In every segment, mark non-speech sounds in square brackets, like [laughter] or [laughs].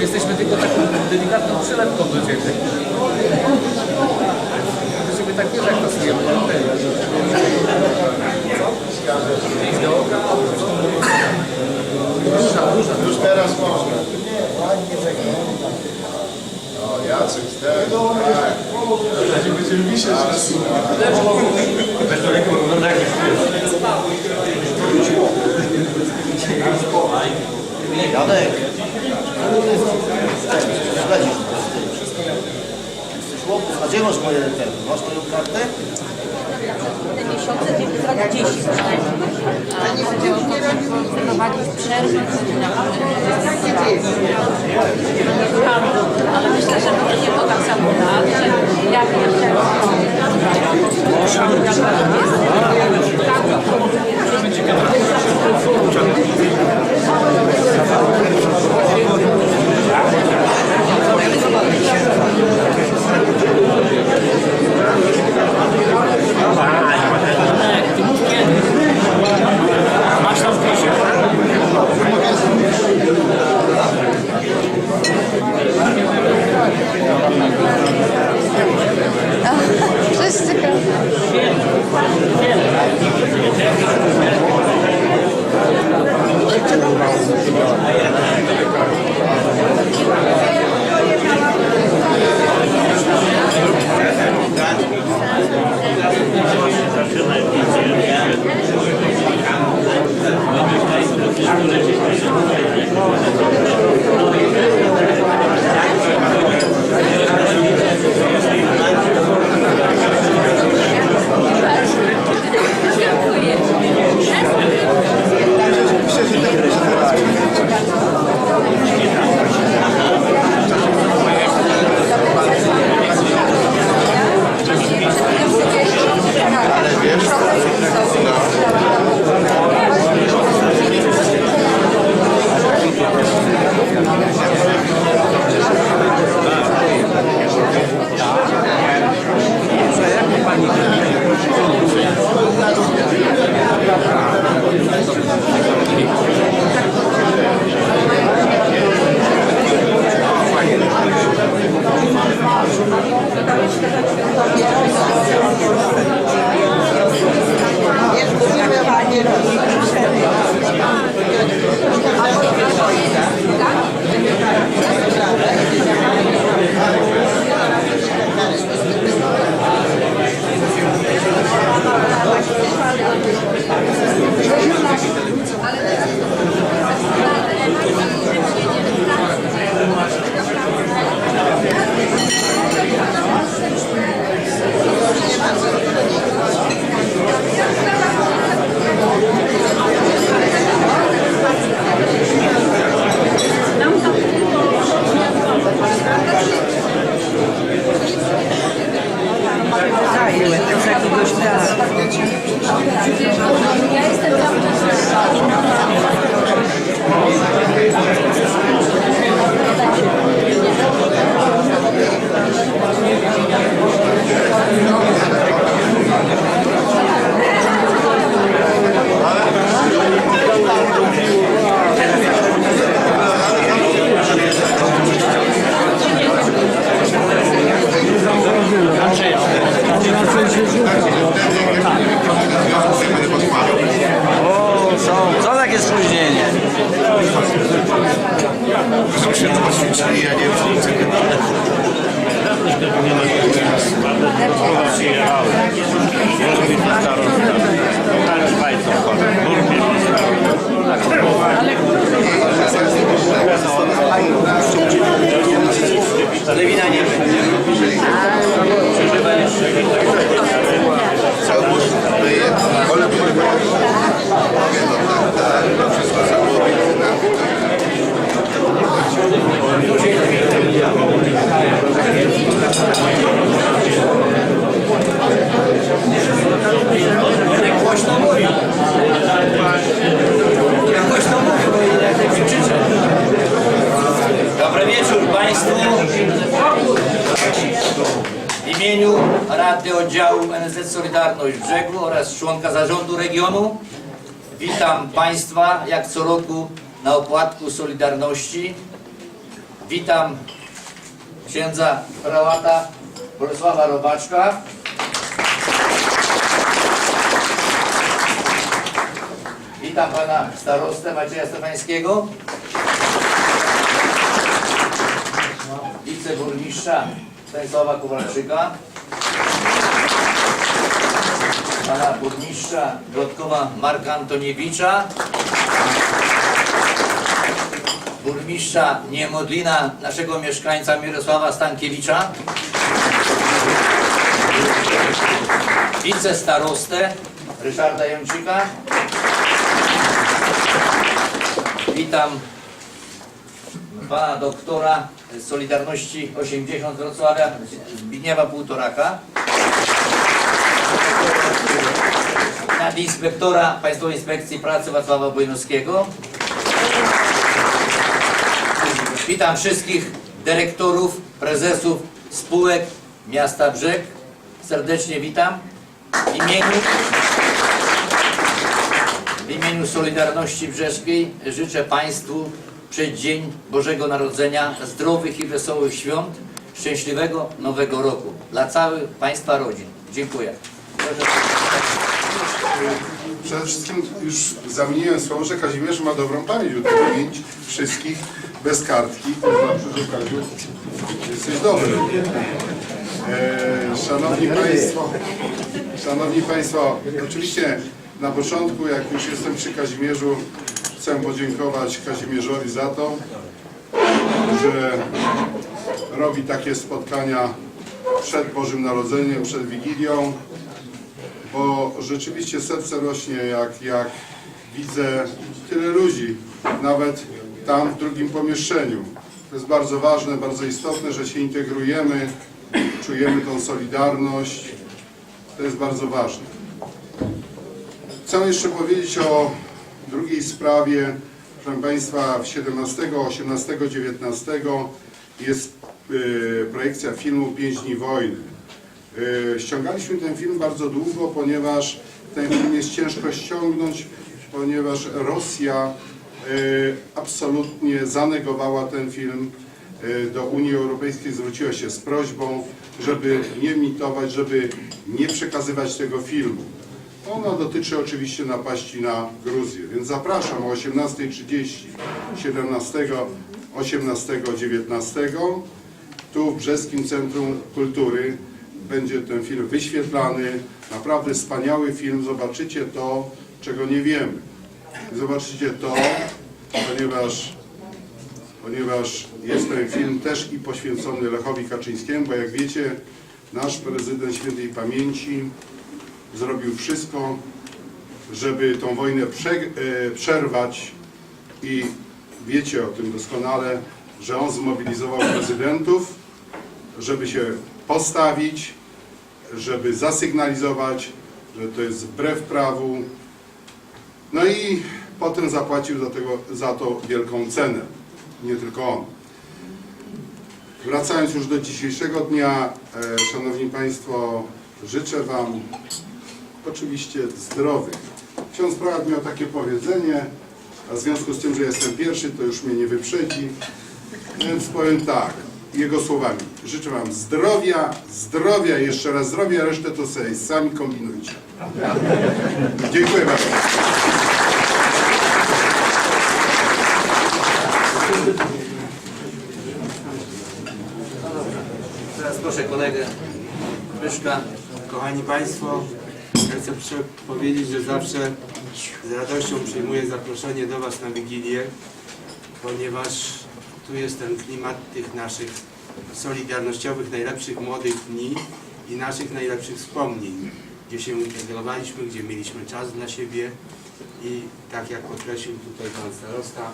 Jesteśmy tylko taką delikatną przylepką do ciebie. To sobie tak wiesz, jak pasujemy. Róża, róża. Już teraz można. O, Jacek, ten, tak. Będziemy wisieć na sumie. Janek. Śledzisz. Jesteś łopus. A gdzie masz moje ten? Masz moją kartę? Zrobić 10 A nie chodziło o to, żeby wprowadzić przerwę na Ale myślę, że będzie to tak samo tak, że jak jeszcze Wszyscy Ale Lewina nie będzie. Tak, tak, no. Głośno mówi. Ja głośno mówię, bo jak nie krzyczę. Dobry wieczór Państwu. W imieniu Rady Oddziału NSZ Solidarność Brzegu oraz członka zarządu regionu witam Państwa jak co roku na opłatku Solidarności Witam księdza prałata Bolesława Robaczka. Witam pana starostę Macieja Stefańskiego. Wiceburmistrza Stanisława Kowalczyka. Pana burmistrza Brodkowa Marka Antoniewicza. Burmistrza Niemodlina, naszego mieszkańca Mirosława Stankiewicza. Wicestarostę Ryszarda Jączyka. Witam pana doktora Solidarności 80 Wrocławia, Zbigniewa Półtoraka. Nadinspektora Państwowej Inspekcji Pracy Wacława Bojnowskiego. Witam wszystkich dyrektorów, prezesów spółek miasta Brzeg. Serdecznie witam. W imieniu, w imieniu Solidarności Brzeskiej życzę Państwu przed Dzień Bożego Narodzenia zdrowych i wesołych świąt, szczęśliwego Nowego Roku dla całych Państwa rodzin. Dziękuję. Przede wszystkim już zamieniłem słowo, że Kazimierz ma dobrą pamięć, pamięć wszystkich bez kartki. To znaczy, że Kaziu, jesteś dobry. E, szanowni Państwo, Szanowni Państwo, oczywiście na początku, jak już jestem przy Kazimierzu, chcę podziękować Kazimierzowi za to, że robi takie spotkania przed Bożym Narodzeniem, przed Wigilią, bo rzeczywiście serce rośnie, jak, jak widzę tyle ludzi, nawet tam w drugim pomieszczeniu. To jest bardzo ważne, bardzo istotne, że się integrujemy, czujemy tą solidarność. To jest bardzo ważne. Chcę jeszcze powiedzieć o drugiej sprawie. Proszę Państwa, w 17, 18, 19 jest y, projekcja filmu Pięć dni wojny. Y, Ściągaliśmy ten film bardzo długo, ponieważ ten film jest ciężko ściągnąć, ponieważ Rosja y, absolutnie zanegowała ten film y, do Unii Europejskiej, zwróciła się z prośbą, żeby nie emitować, żeby nie przekazywać tego filmu. Ona dotyczy oczywiście napaści na Gruzję, więc zapraszam o 18.30, 17, 18, 19 tu w Brzeskim Centrum Kultury będzie ten film wyświetlany. Naprawdę wspaniały film. Zobaczycie to, czego nie wiemy. Zobaczycie to, ponieważ, ponieważ jest ten film też i poświęcony Lechowi Kaczyńskiemu, bo jak wiecie, nasz prezydent świętej pamięci zrobił wszystko, żeby tą wojnę prze, e, przerwać i wiecie o tym doskonale, że on zmobilizował prezydentów, żeby się postawić, żeby zasygnalizować, że to jest wbrew prawu. No i potem zapłacił za, tego, za to wielką cenę. Nie tylko on. Wracając już do dzisiejszego dnia, e, Szanowni Państwo, życzę Wam oczywiście zdrowych. Ksiądz Prałat miał takie powiedzenie, a w związku z tym, że jestem pierwszy, to już mnie nie wyprzedzi. Więc powiem tak, jego słowami. Życzę Wam zdrowia, zdrowia, jeszcze raz zdrowia, resztę to sobie sami kombinujcie. Dziękuję bardzo. Teraz proszę kolegę Pyszka. Kochani Państwo, ja chcę powiedzieć, że zawsze z radością przyjmuję zaproszenie do Was na Wigilię, ponieważ tu jest ten klimat tych naszych solidarnościowych, najlepszych młodych dni i naszych najlepszych wspomnień, gdzie się integrowaliśmy, gdzie mieliśmy czas dla siebie. I tak jak podkreślił tutaj Pan Starosta,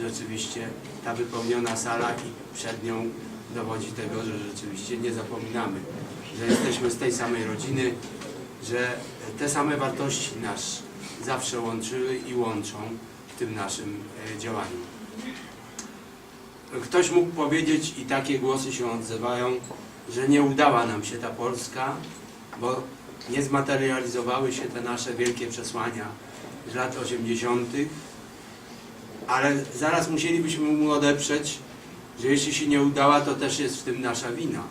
rzeczywiście ta wypełniona sala i przed nią dowodzi tego, że rzeczywiście nie zapominamy, że jesteśmy z tej samej rodziny, że te same wartości nas zawsze łączyły i łączą w tym naszym e, działaniu. Ktoś mógł powiedzieć, i takie głosy się odzywają, że nie udała nam się ta Polska, bo nie zmaterializowały się te nasze wielkie przesłania z lat 80., ale zaraz musielibyśmy mu odeprzeć, że jeśli się nie udała, to też jest w tym nasza wina,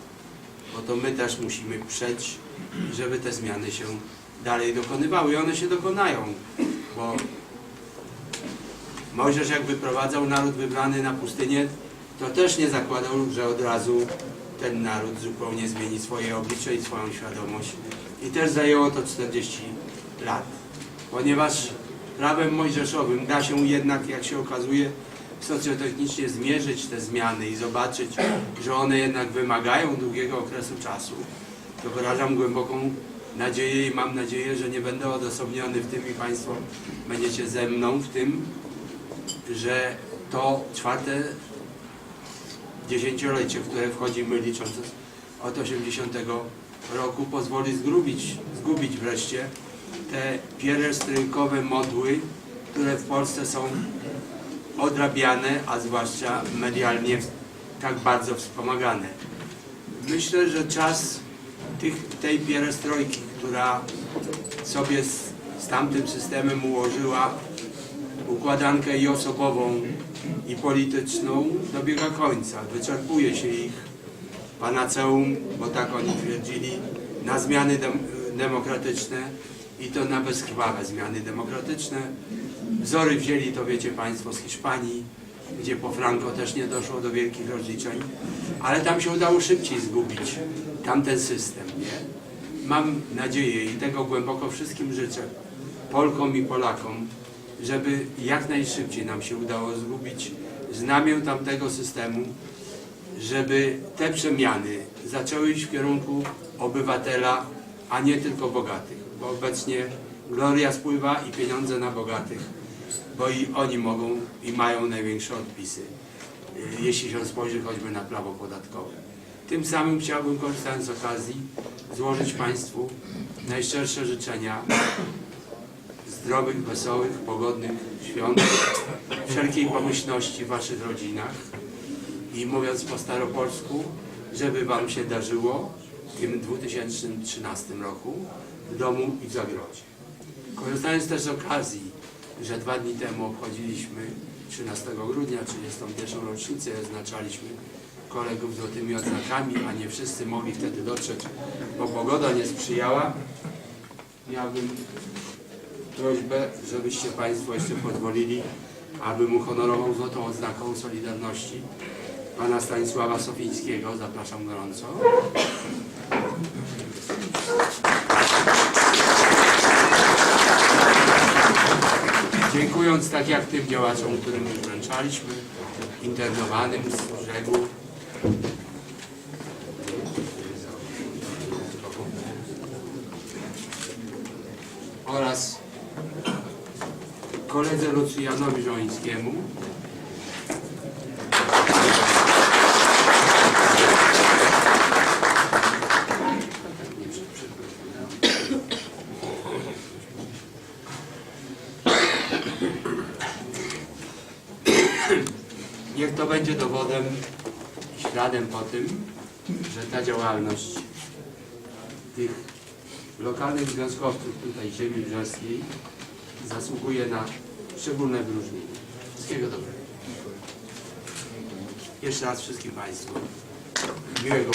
bo to my też musimy przeć, żeby te zmiany się dalej dokonywały i one się dokonają, bo Mojżesz jak wyprowadzał naród wybrany na pustynię, to też nie zakładał, że od razu ten naród zupełnie zmieni swoje oblicze i swoją świadomość. I też zajęło to 40 lat. Ponieważ prawem mojżeszowym da się jednak, jak się okazuje, socjotechnicznie zmierzyć te zmiany i zobaczyć, że one jednak wymagają długiego okresu czasu, to wyrażam głęboką nadzieję i mam nadzieję, że nie będę odosobniony w tym i Państwo będziecie ze mną w tym, że to czwarte dziesięciolecie, w które wchodzimy licząc od 80 roku, pozwoli zgubić, zgubić wreszcie te pierestryjkowe modły, które w Polsce są odrabiane, a zwłaszcza medialnie tak bardzo wspomagane. Myślę, że czas tych, tej pierestrojki, która sobie z, z tamtym systemem ułożyła układankę i osobową, i polityczną, dobiega końca. Wyczerpuje się ich panaceum, bo tak oni twierdzili, na zmiany dem demokratyczne i to na bezkrwawe zmiany demokratyczne. Wzory wzięli, to wiecie Państwo, z Hiszpanii, gdzie po Franco też nie doszło do wielkich rozliczeń, ale tam się udało szybciej zgubić. Tamten system, nie? Mam nadzieję i tego głęboko wszystkim życzę, Polkom i Polakom, żeby jak najszybciej nam się udało zgubić znamię tamtego systemu, żeby te przemiany zaczęły iść w kierunku obywatela, a nie tylko bogatych, bo obecnie gloria spływa i pieniądze na bogatych, bo i oni mogą i mają największe odpisy, y, jeśli się spojrzy choćby na prawo podatkowe. Tym samym chciałbym, korzystając z okazji, złożyć Państwu najszczersze życzenia zdrowych, wesołych, pogodnych świąt, wszelkiej pomyślności w Waszych rodzinach i mówiąc po staropolsku, żeby Wam się darzyło w tym 2013 roku w domu i w zagrodzie. Korzystając też z okazji, że dwa dni temu obchodziliśmy 13 grudnia, 31. rocznicę oznaczaliśmy kolegów złotymi odznakami, a nie wszyscy mogli wtedy dotrzeć, bo pogoda nie sprzyjała, miałbym prośbę, żebyście Państwo jeszcze pozwolili, abym uhonorował złotą odznaką Solidarności pana Stanisława Sofińskiego. Zapraszam gorąco. Dziękując tak jak tym działaczom, którym już wręczaliśmy, internowanym z brzegu. oraz koledze Lucjanowi Żońskiemu. Niech to dowodem, śladem po tym, że ta działalność tych lokalnych związkowców tutaj ziemi brzeskiej zasługuje na szczególne wyróżnienie. Wszystkiego dobrego. Jeszcze raz wszystkim Państwu miłego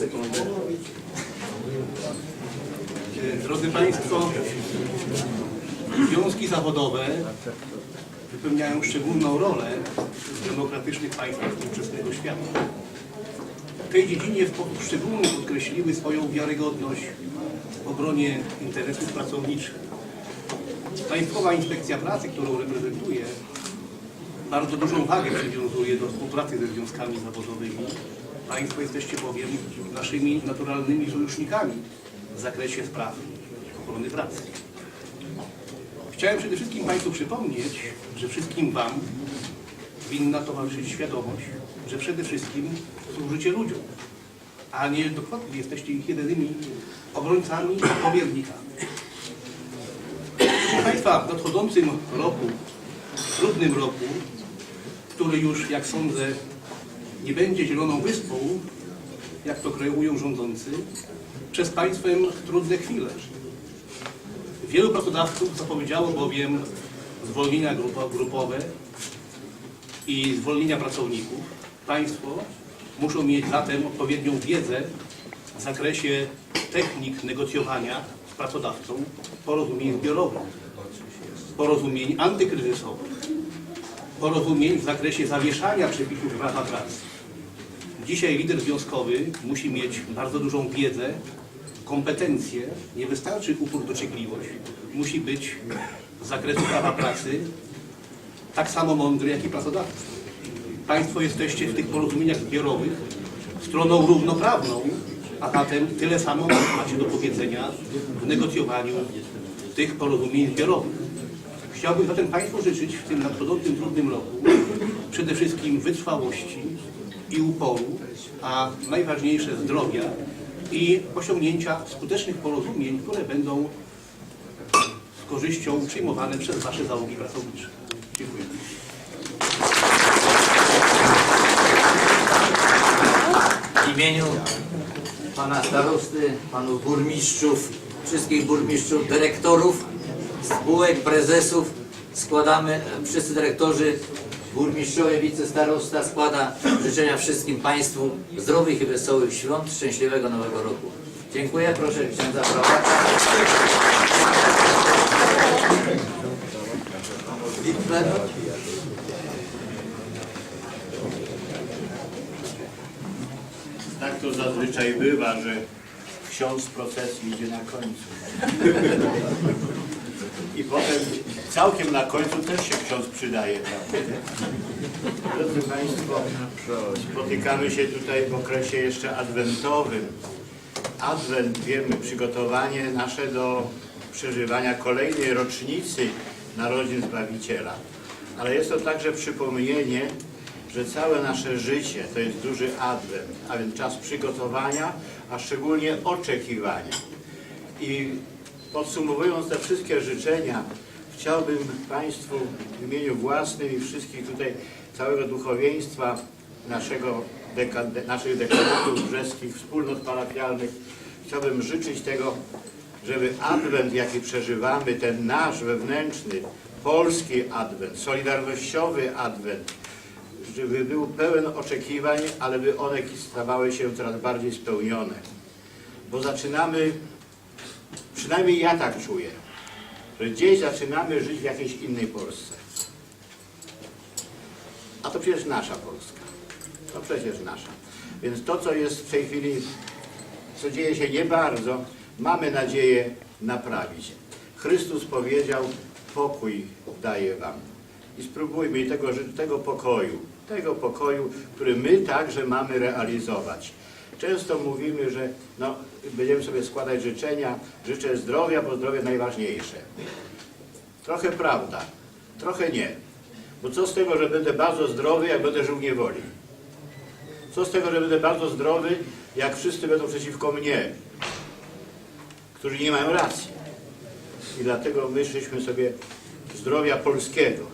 sekundę. Drodzy Państwo, związki zawodowe wypełniają szczególną rolę w demokratycznych państwach współczesnego świata. W tej dziedzinie w sposób szczególny podkreśliły swoją wiarygodność w obronie interesów pracowniczych. Państwowa Inspekcja Pracy, którą reprezentuję, bardzo dużą wagę przywiązuje do współpracy ze związkami zawodowymi. Państwo jesteście bowiem naszymi naturalnymi sojusznikami w zakresie spraw ochrony pracy. Chciałem przede wszystkim Państwu przypomnieć, że wszystkim Wam winna towarzyszyć świadomość, że przede wszystkim służycie ludziom, a nie dokładnie jesteście ich jedynymi obrońcami i powiernikami. Proszę Państwa, w nadchodzącym roku, trudnym roku, który już, jak sądzę, nie będzie zieloną wyspą, jak to kreują rządzący, przez Państwem trudne chwile. Wielu pracodawców zapowiedziało bowiem zwolnienia grupo- grupowe i zwolnienia pracowników. Państwo muszą mieć zatem odpowiednią wiedzę w zakresie technik negocjowania z pracodawcą porozumień zbiorowych, porozumień antykryzysowych, porozumień w zakresie zawieszania przepisów prawa pracy. Dzisiaj lider związkowy musi mieć bardzo dużą wiedzę, kompetencje, nie wystarczy upór, dociekliwość, musi być z zakresu prawa pracy tak samo mądry, jak i pracodawca. Państwo jesteście w tych porozumieniach zbiorowych stroną równoprawną, a zatem tyle samo macie do powiedzenia w negocjowaniu tych porozumień zbiorowych. Chciałbym zatem Państwu życzyć w tym nadchodzącym trudnym roku przede wszystkim wytrwałości i uporu, a najważniejsze zdrowia i osiągnięcia skutecznych porozumień, które będą z korzyścią przyjmowane przez Wasze załogi pracownicze. Dziękuję. W imieniu pana starosty, panów burmistrzów, wszystkich burmistrzów, dyrektorów, spółek, prezesów składamy, wszyscy dyrektorzy, burmistrzowie, wicestarosta składa życzenia wszystkim Państwu zdrowych i wesołych świąt, szczęśliwego nowego roku. Dziękuję, proszę księdza. Witwer. Tak to zazwyczaj bywa, że ksiądz procesji idzie na końcu. I potem całkiem na końcu też się ksiądz przydaje? Drodzy Państwo, spotykamy się tutaj w okresie jeszcze adwentowym. Adwent, wiemy, przygotowanie nasze do przeżywania kolejnej rocznicy narodzin Zbawiciela. Ale jest to także przypomnienie, że całe nasze życie to jest duży adwent, a więc czas przygotowania, a szczególnie oczekiwania. I podsumowując te wszystkie życzenia, chciałbym Państwu w imieniu własnym i wszystkich tutaj, całego duchowieństwa naszego dekade, naszych dekadentów brzeskich, wspólnot parafialnych, chciałbym życzyć tego, żeby adwent, jaki przeżywamy, ten nasz wewnętrzny, polski adwent, solidarnościowy adwent, żeby był pełen oczekiwań, ale by one stawały się coraz bardziej spełnione. Bo zaczynamy, przynajmniej ja tak czuję, że gdzieś zaczynamy żyć w jakiejś innej Polsce. A to przecież nasza Polska. To przecież nasza. Więc to, co jest w tej chwili, co dzieje się nie bardzo, mamy nadzieję naprawić. Chrystus powiedział, pokój daję wam. I spróbujmy tego, tego pokoju, tego pokoju, który my także mamy realizować. Często mówimy, że no, będziemy sobie składać życzenia, życzę zdrowia, bo zdrowie najważniejsze. Trochę prawda, trochę nie. Bo co z tego, że będę bardzo zdrowy, jak będę żył w niewoli? Co z tego, że będę bardzo zdrowy, jak wszyscy będą przeciwko mnie, którzy nie mają racji? I dlatego myśleliśmy sobie zdrowia polskiego.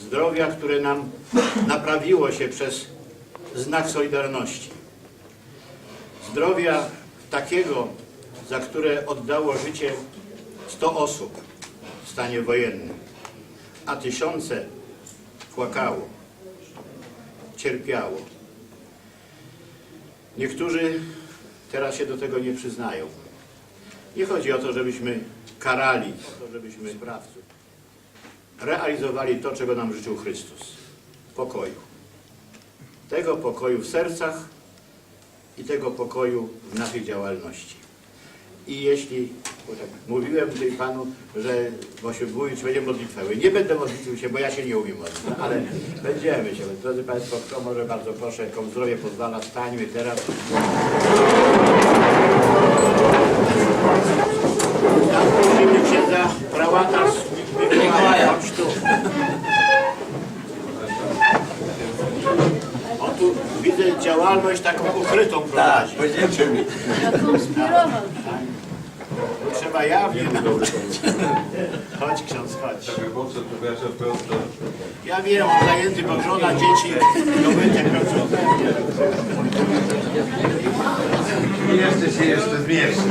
Zdrowia, które nam naprawiło się przez znak Solidarności. Zdrowia takiego, za które oddało życie 100 osób w stanie wojennym, a tysiące płakało, cierpiało. Niektórzy teraz się do tego nie przyznają. Nie chodzi o to, żebyśmy karali, o to, żebyśmy sprawców. Realizowali to, czego nam życzył Chrystus. Pokoju. Tego pokoju w sercach i tego pokoju w naszej działalności. I jeśli, bo tak mówiłem tutaj Panu, że bo się mówić, będzie modlitwę. Nie będę modlił się, bo ja się nie umiem modlić, ale [laughs] będziemy się. Drodzy Państwo, kto może bardzo proszę, komu zdrowie pozwala, stańmy teraz. Ja prosimy księdza prałata z Mikołaja. Chodź tu. On tu widzę działalność taką ukrytą prowadzi. Konspirował. Trzeba jawnie mówić. [laughs] Chodź ksiądz, chodź. Ja wiem, on zajęty, bo żona, dzieci, dobytek rodzą. Jeszcze się jeszcze zmierzy.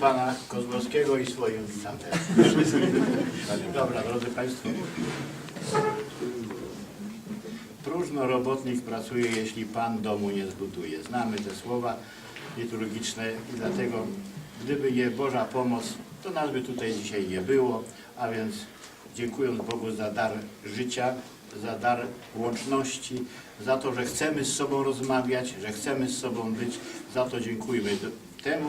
Pana Kozłowskiego i swoim witam też. [laughs] Dobra, drodzy Państwo. Próżno robotnik pracuje, jeśli Pan domu nie zbuduje. Znamy te słowa liturgiczne i dlatego, gdyby nie Boża pomoc, to nas by tutaj dzisiaj nie było, a więc dziękując Bogu za dar życia, za dar łączności, za to, że chcemy z sobą rozmawiać, że chcemy z sobą być, za to dziękujmy temu,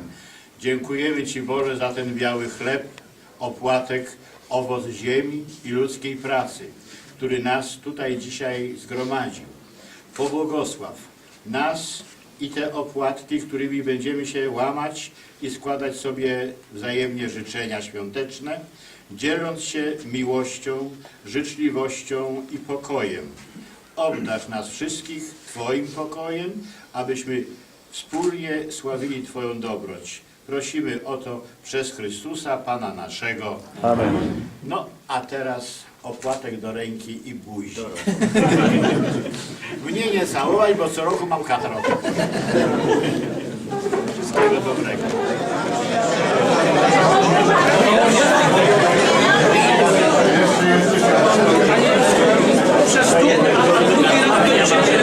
Dziękujemy Ci Boże za ten biały chleb, opłatek, owoc ziemi i ludzkiej pracy, który nas tutaj dzisiaj zgromadził. Pobłogosław nas i te opłatki, którymi będziemy się łamać i składać sobie wzajemnie życzenia świąteczne, dzieląc się miłością, życzliwością i pokojem. Obdarz nas wszystkich Twoim pokojem, abyśmy wspólnie sławili Twoją dobroć. Prosimy o to przez Chrystusa, Pana naszego. Amen. No, a teraz opłatek do ręki i buzi. [laughs] Mnie nie całować, bo co roku mam katrop. Wszystkiego dobrego. Przez drugi raz